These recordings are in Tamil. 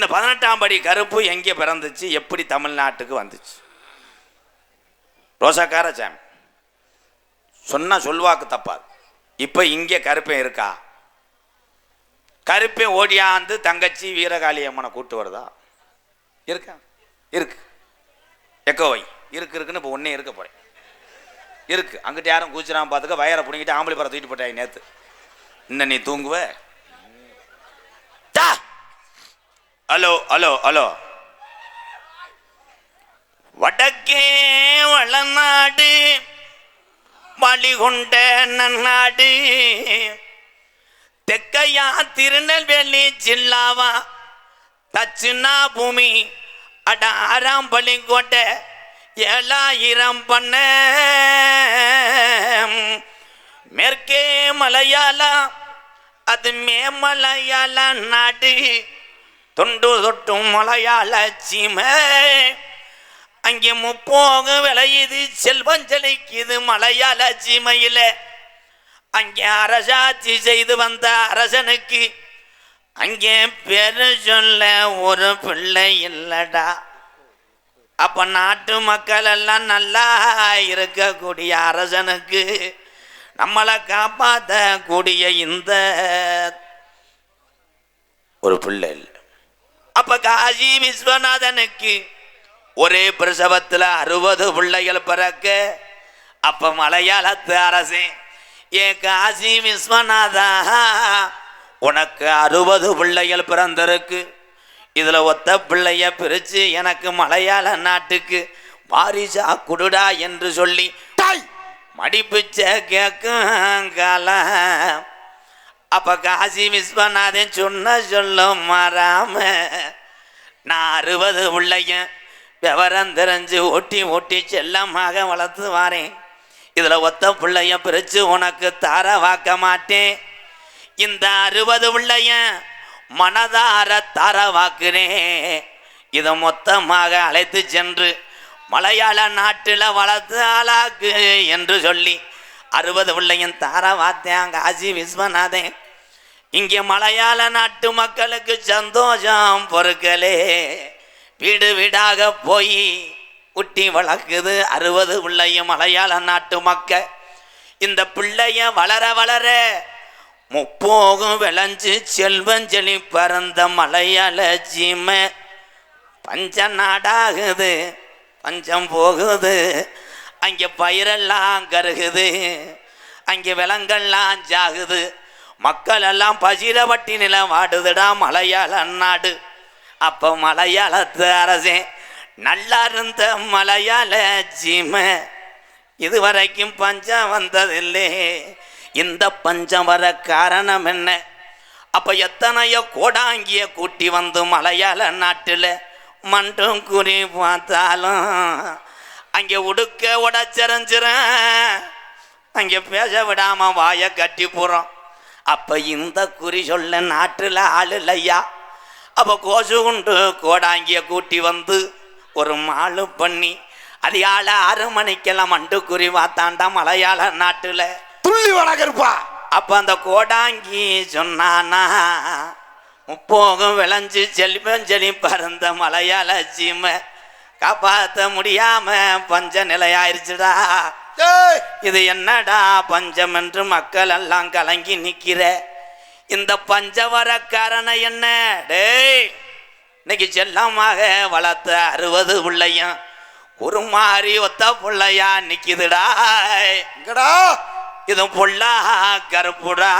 இந்த பதினெட்டாம் படி கருப்பு எங்கே பிறந்துச்சு? எப்படி தமிழ்நாட்டுக்கு வந்துச்சு? ரோசாக்கார சாமி சொன்னால் சொல்வாக்கு தப்பாது. இப்போ இங்கே கருப்பேன் இருக்கா? கருப்பேன் ஓடியாந்து தங்கச்சி வீரகாளி அம்மனை கூட்டு வருதா? இருக்கா? இருக்கு. எக்கோவை இருக்கு இருக்குன்னு இப்போ ஒன்றே இருக்க போறேன். இருக்கு. அங்கிட்ட யாரும் கூச்சிராம பார்த்துக்க வயரை பிடிங்கிட்டு ஆம்பளை படம் தூக்கிட்டு போட்டாங்க நேற்று இன்னும் நீ தூங்குவ தா ஹலோ ஹலோ ஹலோ வடக்கே வளநாடு வழிகொண்ட நன்னாடு. தெக்கையா திருநெல்வேலி ஜில்லாவா தச்சுனா பூமி அட ஆறாம் பள்ளிக்கோட்டை ஏழாயிரம் பண்ண. மேற்கே மலையாளா அது மே மலையாள நாடு. தொண்டு தொட்டும் மலையாள சீமை. அங்கே முப்போக விளையுது செல்வம் செழிக்குது மலையாள சீமையில். அங்கே அரசாட்சி செய்து வந்த அரசனுக்கு அங்கே பேரு சொல்ல ஒரு பிள்ளை இல்லடா. அப்ப நாட்டு மக்கள் எல்லாம் நல்லா இருக்கக்கூடிய அரசனுக்கு நம்மளை காப்பாற்றக்கூடிய இந்த ஒரு பிள்ளை இல்லை. அப்ப காசி விஸ்வநாதனுக்கு ஒரே பிரசவத்தில் அறுபது பிள்ளைகள் பிறக்க அப்ப மலையாளத்து அரசன் ஏ காசி விஸ்வநாதா உனக்கு அறுபது பிள்ளைகள் பிறந்திருக்கு. இதுல ஒத்த பிள்ளைய பிரிச்சு எனக்கு மலையாள நாட்டுக்கு வாரிசா குடுடா என்று சொல்லி மடிப்பிச்ச கேட்கும் காலம் அப்போ காசி விஸ்வநாதன் சொன்ன சொல்லும் மாறாம நான் அறுபது பிள்ளைய விவரம் தெரிஞ்சு ஓட்டி ஓட்டி செல்லமாக வளர்த்து வாரேன். இதில் ஒத்த பிள்ளைய பிரித்து உனக்கு தார வாக்க மாட்டேன். இந்த அறுபது பிள்ளைய மனதார தார வாக்குறேன். இதை மொத்தமாக அழைத்து சென்று மலையாள நாட்டில் வளர்த்து ஆளாக்கு என்று சொல்லி அறுபது பிள்ளையும் தார வாத்தேன் காசி விஸ்வநாதன் இங்கே மலையாள நாட்டு மக்களுக்கு சந்தோஷம் பொறுக்கலே. வீடு வீடாக போய் குட்டி வளர்க்குது அறுபது பிள்ளையும் மலையாள நாட்டு மக்க இந்த பிள்ளைய வளர வளர முப்போகும் விளைஞ்சு செல்வஞ்செழி பறந்த மலையாள ஜீம பஞ்ச நாடாகுது பஞ்சம் போகுது. அங்கே பயிரெல்லாம் கருகுது அங்கே விலங்கெல்லாம் ஜாகுது. மக்கள் எல்லாம் வட்டி நிலம் வாடுதுடா மலையாள நாடு. அப்போ மலையாளத்து அரசே நல்லா இருந்த மலையாள சீமை இதுவரைக்கும் பஞ்சம் வந்ததில்லே. இந்த பஞ்சம் வர காரணம் என்ன? அப்ப எத்தனையோ கோடாங்கிய கூட்டி வந்து மலையாள நாட்டில் மண்டும் குறி பார்த்தாலும் அங்கே உடுக்க உடச்சரிஞ்சிரும் அங்கே பேச விடாம வாயை கட்டி போகிறோம் அப்ப இந்த குறி சொல்ல நாட்டில் ஆள் இல்லையா அப்போ கோசு உண்டு கோடாங்கிய கூட்டி வந்து ஒரு மாலு பண்ணி அதிகால ஆறு மணிக்கெல்லாம் மண்டு குறி பார்த்தாண்டா மலையாள நாட்டில். துள்ளி வடகருப்பா அப்ப அந்த கோடாங்கி சொன்னானா முப்போகம் விளைஞ்சு செல்வம் செழி பறந்த மலையாள சீமை காப்பாற்ற முடியாம பஞ்ச நிலையாயிருச்சுடா. இது என்னடா பஞ்சம் என்று மக்கள் எல்லாம் கலங்கி நிக்கிற? இந்த பஞ்சவர காரணம் என்ன? டேய் இன்னைக்கு செல்லமாக வளர்த்த அறுபது பிள்ளையும் ஒரு மாதிரி ஒத்த பிள்ளையா நிக்குதுடா. இது புள்ளா கருப்புடா.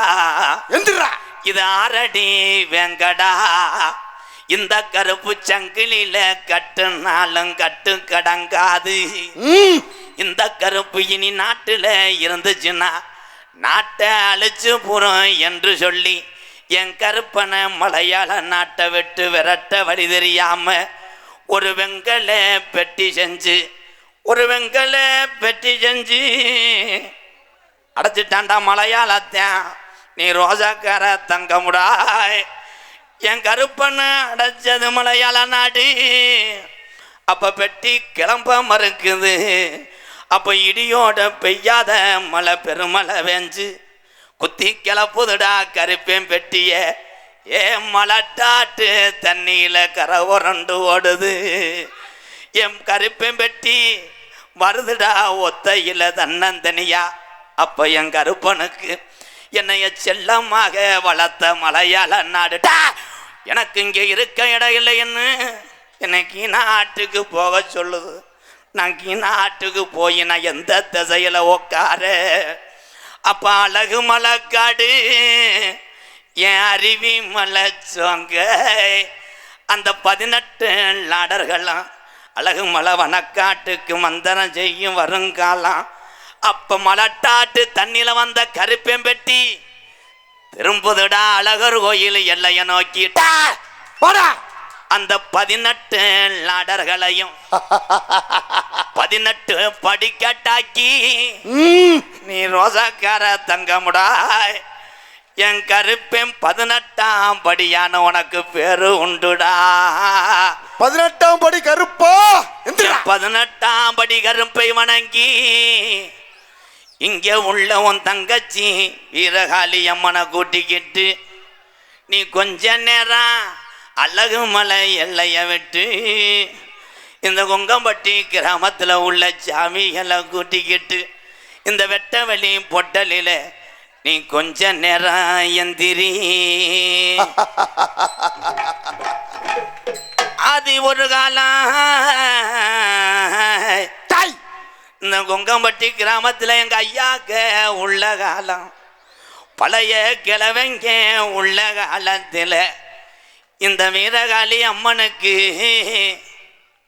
எந்திரா. இது ஆரடி வெங்கடா. இந்த கருப்பு சங்கிலில கட்டுனாலும் கட்டு கடங்காது. இந்த கருப்பு இனி நாட்டுல இருந்துச்சுன்னா நாட்டை அழிச்சு புறம் என்று சொல்லி என் கருப்பனை மலையாள நாட்டை விட்டு விரட்ட வழி தெரியாம ஒரு வெங்கல பெட்டி செஞ்சு ஒரு வெங்கல பெட்டி செஞ்சு அடைச்சிட்டான்டா மலையாளத்தான் நீ ரோஜாக்கார தங்கமுடாய். என் கருப்பனை அடைச்சது மலையாள நாடு. அப்போ பெட்டி கிளம்ப மறுக்குது. அப்போ இடியோட பெய்யாத மழை பெருமழை வெஞ்சு. குத்தி கிளப்புதுடா கருப்பேன் பெட்டிய. ஏ மலட்டாட்டு தண்ணியில் கரை உரண்டு ஓடுது. என் கருப்பேன் பெட்டி வருதுடா ஒத்தையில் தன்னந்தனியா. அப்போ என் கருப்பனுக்கு என்னைய செல்லமாக வளர்த்த மலையாள நாடுடா எனக்கு இங்கே இருக்க இடம் இல்லைன்னு எனக்கு நாட்டுக்கு போக சொல்லுது. நான் நாட்டுக்கு போய் நான் எந்த திசையில் உக்கார? அப்ப அழகு மலைக்காடு என் அருவி மலை அந்த பதினெட்டு லாடர்களாம் அழகு மலை வனக்காட்டுக்கு மந்திரம் செய்யும் வருங்காலம். அப்போ மலட்டாட்டு தண்ணியில் வந்த கருப்பேம்பெட்டி திரும்புதுடா அழகர் கோயில் எல்லைய நோக்கிட்டா. போடா. அந்த பதினெட்டு லாடர்களையும் பதினெட்டு படிக்கட்டாக்கி நீ ரோசாக்கார தங்கமுடா. என் கருப்பேன் பதினெட்டாம் படியான உனக்கு பேரு உண்டுடா. பதினெட்டாம் படி கருப்பா? பதினெட்டாம் படி கருப்பை வணங்கி இங்கே உள்ள உன் தங்கச்சி வீரகாளி அம்மனை கூட்டிக்கிட்டு நீ கொஞ்ச நேரம் அழகு மலை எல்லைய விட்டு இந்த கொங்கம்பட்டி கிராமத்தில் உள்ள சாமிகளை கூட்டிக்கிட்டு இந்த வெட்டவெளி பொட்டலில் நீ கொஞ்ச நேரம் எந்திரி. அது ஒரு காலம். இந்த கொங்கம்பட்டி கிராமத்தில் எங்கள் ஐயாக்க உள்ள காலம். பழைய கிழவங்க உள்ள காலத்தில். இந்த வீரகாளி அம்மனுக்கு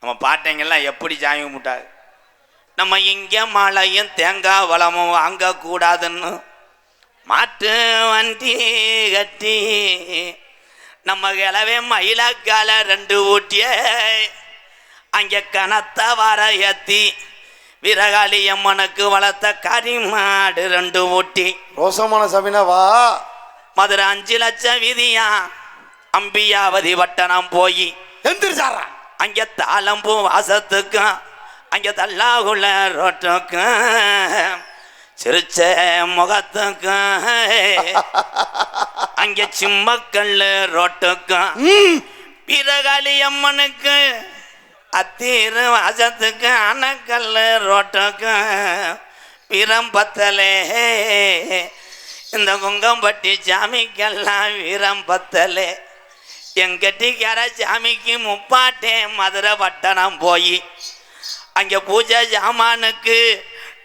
நம்ம பாட்டைங்கெல்லாம் எப்படி சாமி கும்பிட்டாங்க நம்ம இங்கே மழையும் தேங்காய் வளமும் வாங்கக்கூடாதுன்னு மாட்டு வண்டி கட்டி நம்ம கிளவே மயிலாக்கால ரெண்டு ஊட்டிய அங்கே கனத்த வர ஏற்றி வீரகாளி அம்மனுக்கு வளர்த்த கறி மாடு ரெண்டு ஊட்டி. ரோசமான சபினவா மதுரை அஞ்சு லட்சம் விதியா. அம்பியாவதி வட்டணம் போய். எந்திரிச்சாரா? அங்கே தாளம்பூ வாசத்துக்கும் அங்கே தல்லாகுள்ள ரோட்டுக்கும் சிரிச்ச முகத்துக்கும் அங்கே சிம்மக்கல் ரோட்டுக்கும் வீரகாளி அம்மனுக்கு அத்தீரு வாசத்துக்கு அணக்கல் ரோட்டுக்கும் வீரம்பத்தலே. இந்த குங்கம்பட்டி சாமிக்கெல்லாம் வீரம்பத்தலே. எங்கட்டிக்கார சாமிக்கு முப்பாட்டே மதுரை பட்டணம் போய். அங்கே பூஜை ஜாமானுக்கு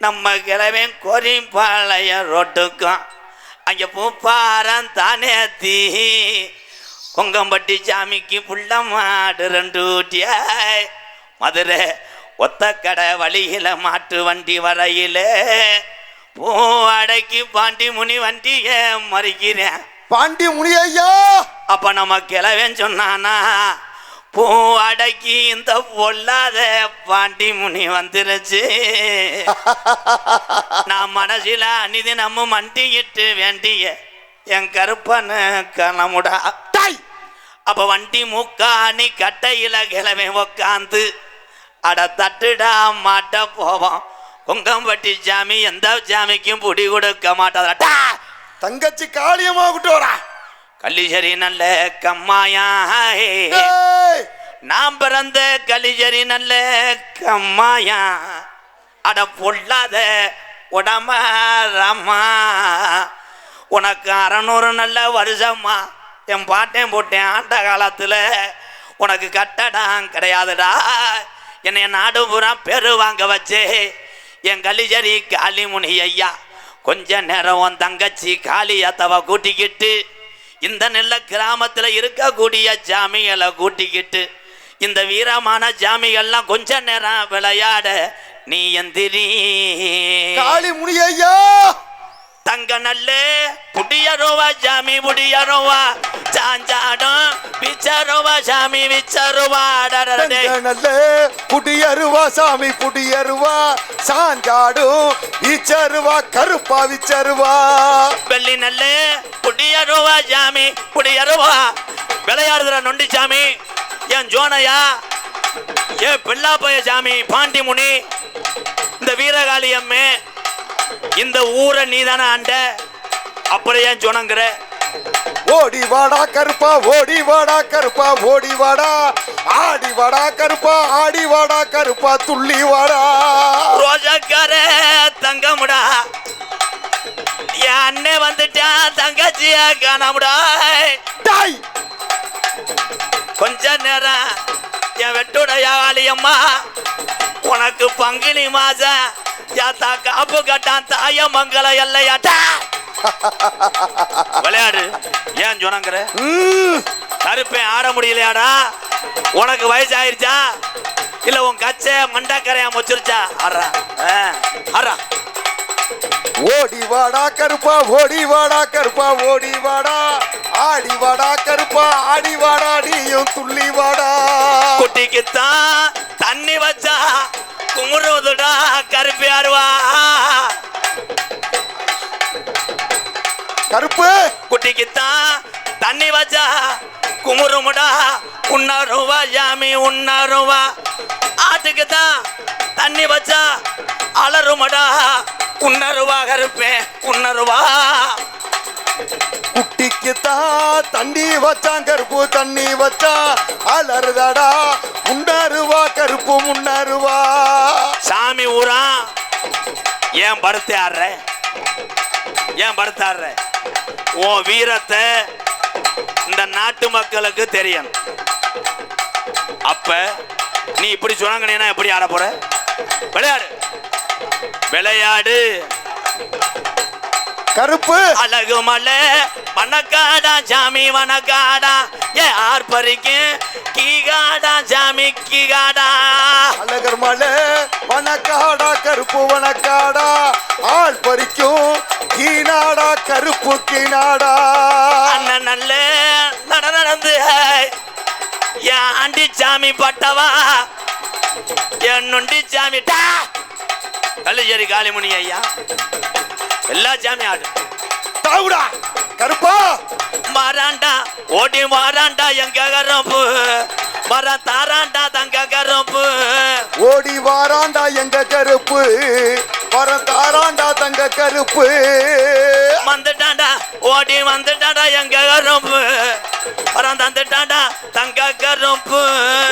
நம்ம கிழவன் கோரிப்பாளையம் ரோட்டுக்கும் அங்கே பூப்பாரம் தானே தீ. கொங்கம்பட்டி சாமிக்கு புள்ள மாடு ரெண்டு ஊட்டியாய். மதுரை ஒத்தக்கடை வழியில மாட்டு வண்டி வரையில பூ அடக்கி பாண்டி முனி வண்டிய மறிக்கிறேன். பாண்டி முனியா அப்ப நம்ம கிழவன் சொன்னானா பூ அடக்கி இந்த பொல்லாத பாண்டி முனி வந்துருச்சு. நான் மனசில அனிதி நம்ம மண்டிக்கிட்டு வேண்டிய என் கருப்பனு கணமுடா தாய் அப்ப வண்டி முக்காணி கட்டையில கிழமை உக்காந்து அட தட்டுடா மாட்ட போவோம். குங்கம்பட்டி சாமி எந்த சாமிக்கும் புடி கொடுக்க மாட்டாதா தங்கச்சி காளியம்மா கூட்டு வரா கள்ளிசரி நல்ல கம்மாயா நான் பிறந்த கலிஜரி நல்ல கம்மாயா. அட பொல்லாத உடம்ப ராமா. உனக்கு அறநூறு நல்ல வருஷமா என் பாட்டேன் போட்டேன் ஆண்ட காலத்தில். உனக்கு கட்டடம் கிடையாதுடா. என்னை நாடு பூரா பெரு வாங்க வச்சே. என் கலிஜரி காளிமுனி ஐயா கொஞ்ச நேரம் உன் தங்கச்சி காளியத்தவ கூட்டிக்கிட்டு இந்த நெல்ல கிராமத்தில் இருக்கக்கூடிய ஜாமிகளை கூட்டிக்கிட்டு இந்த வீரமான ஜாமிகள்லாம் கொஞ்ச நேரம் விளையாட நீ எந்திரி. காளி முனியா தங்க நல்ல புடியருவா ஜாமி புடியருவா சாஞ்சாடும் விச்சருவா சாமி விச்சருவா. நல்ல புடியருவா சாமி புடியருவா சாஞ்சாடும் ஈச்சருவா கருப்பா விச்சருவா. வெள்ளி நல்ல புடியருவா சாமி புடியருவா விளையாடுதுற நொண்டி சாமி. என் ஜோனையா ஏ பிள்ளாப்பைய சாமி பாண்டி முனி இந்த வீரகாளி அம்மே இந்த ஊரை நீதானே ஆண்ட? அப்புறம் ஏன் சொனங்கிற ஓடி வாடா கருப்பா ஓடி வாடா கருப்பா ஓடி வாடா. ஆடி வாடா கருப்பா ஆடி வாடா கருப்பா துள்ளி வாடா. ரோஜக்கார தங்கமுடா. என் அண்ணன் வந்துட்டா தங்கச்சியா காணாமுடா. டாய்! கொஞ்ச நேரம் என் வெட்டுடைய ஆலியம்மா உனக்கு பங்குனி மாசம் யாத்தா காப்பு கட்டான் தாய மங்கள எல்லையாட்டா விளையாடு. ஏன் சொன்னாங்கிற கருப்பேன் ஆட முடியலையாடா? உனக்கு வயசு ஆயிருச்சா இல்ல உன் கச்சை மண்டாக்கரையா முச்சிருச்சா? ஆடுறா. ஆடுறா. ஓடி வாடா கருப்பா ஓடி வாடா கருப்பா ஓடி வாடா. ஆடி வாடா கருப்பா ஆடி வாடா நீயும் துள்ளி வாடா. குட்டிக்குத்தான் தண்ணி வச்சா குமுறுவதுடா கருப்பியாருவா கருப்பு. குட்டிக்குத்தான் தண்ணி வச்சா. குமுறுமுடா உன்னருவா ஜாமி உன்னருவா ஆட்டுக்குத்தான் தண்ணி வச்சா. அலறுமடா உன்னருவா கருப்பேன் உன்னருவா குட்டிக்கு தான் தண்ணி வச்சான் கருப்பு தண்ணி வச்சா அலறுதாடா முன்னருவா கருப்பு முன்னருவா. சாமி ஊரா ஏன் படுத்து ஆடுற? ஏன் படுத்து ஆடுற? உன் வீரத்தை இந்த நாட்டு மக்களுக்கு தெரியும் அப்ப நீ இப்படி சொன்னாங்கன்னா எப்படி ஆட போற? விளையாடு. விளையாடு. கருப்பு. அழகு மலை வனக்காடா சாமி வனக்காடா ஏ ஆர்ப்பரிக்கும் கீகாடா சாமி கீகாடா. அழகர் மலை வனக்காடா கருப்பு வனக்காடா ஆள் பறிக்கும் கீனாடா கருப்பு கீனாடா. அண்ணன் நல்ல நட நடந்து என் ஆண்டி சாமி பட்டவா. என் நொண்டி சாமி டா. கல்லுச்சேரி காளிமுனி ஐயா. எல்லா சாமி ஆடு. தாவுடா. கருப்பா. மாறாண்டா ஓடி மாறாண்டா எங்க கரம்பு? மரம் தாராண்டா தங்க கரம்பு. ஓடி வாராண்டா எங்க கருப்பு? வரம் தாராண்டா தங்க கருப்பு. வந்துட்டாண்டா ஓடி வந்துட்டாண்டா எங்க கரும்பு? மரம் தந்துட்டாண்டா தங்க கரும்பு.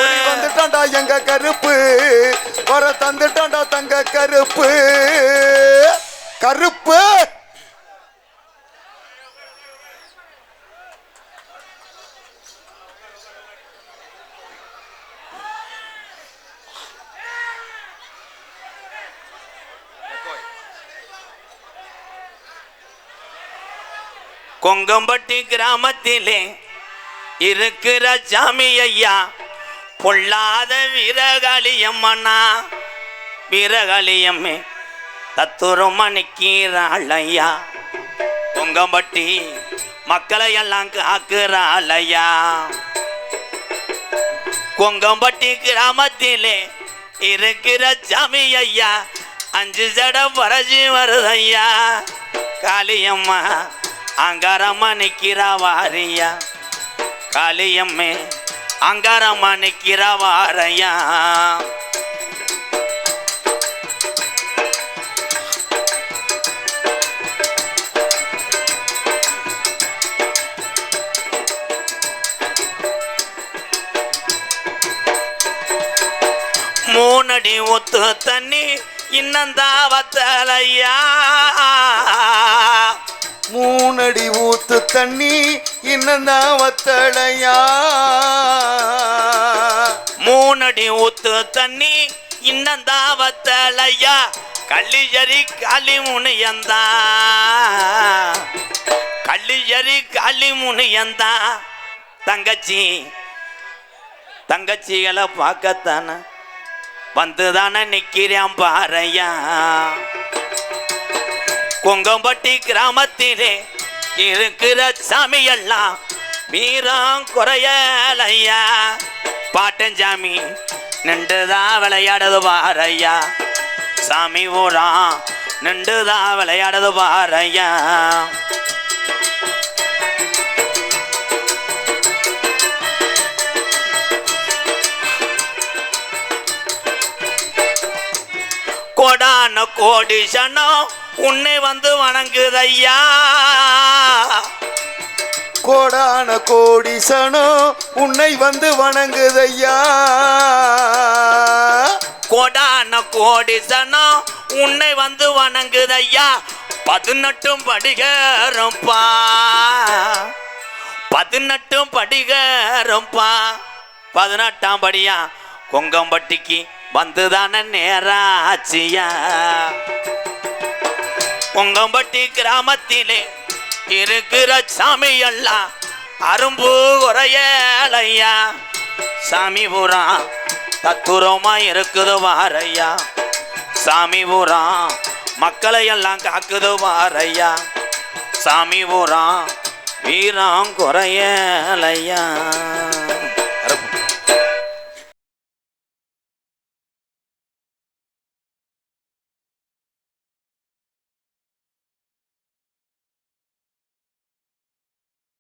ஓடி வந்துட்டான்டா எங்க கருப்பு? வர தந்துட்டான்டா தங்க கருப்பு. கருப்பு. கொங்கம்பட்டி கிராமத்திலே இருக்கிற சாமி ஐயா பொல்லாத வீரகாளியம்மனா வீரகாளியம்மே தத்துரமணிக்கிறாள் ஐயா கொங்கம்பட்டி மக்களை எல்லாம் காக்குறாள் ஐயா கொங்கம்பட்டி கிராமத்திலே இருக்கிற சாமி ஐயா அஞ்சு ஜட பரஜி வருதையா காளியம்மா அங்காரம்மா நிக்கிறா வாரியா காளியம்மே அங்காரம்மா நிக்கிறா வாரையா மூணடி ஒத்து தண்ணி இன்னந்தாவத்தலையா மூணடி ஊத்து தண்ணி இன்னந்தான் வத்தளையா மூணடி ஊத்து தண்ணி இன்னந்தா வத்தலையா கள்ளிஜரி காளி கள்ளி கள்ளிஜரி காளி தங்கச்சி தங்கச்சிகளை பார்க்கத்தானே? வந்துதானே நிற்கிறேன் பாறையா? கொங்கம்பட்டி கிராமத்திலே இருக்கிற சாமியெல்லாம் வீரம் குறையலையா பாட்டஞ்சாமி நின்றுதான் விளையாடுது பாரையா சாமி ஊரா நின்றுதான் விளையாடுது பாரையா கோடான கோடி சனம் உன்னை வந்து வணங்குதையா கோடான கோடிசனோ உன்னை வந்து வணங்குதையா கோடான கோடி சனம் உன்னை வந்து வணங்குதையா பதினெட்டும் படிகரம்பா பதினெட்டும் படிகரம்பா பதினெட்டாம் படியா கொங்கம்பட்டிக்கு வந்துதானே நேராச்சியா. பொங்கம்பட்டி கிராமத்திலே இருக்கிற சாமி எல்லாம் அரும்பு குறையலையா? சாமி பூரா தத்துரமா இருக்குது வாரையா? சாமி பூரா மக்களை எல்லாம் காக்குது வாரையா? சாமி பூரா வீரம் குறையலையா?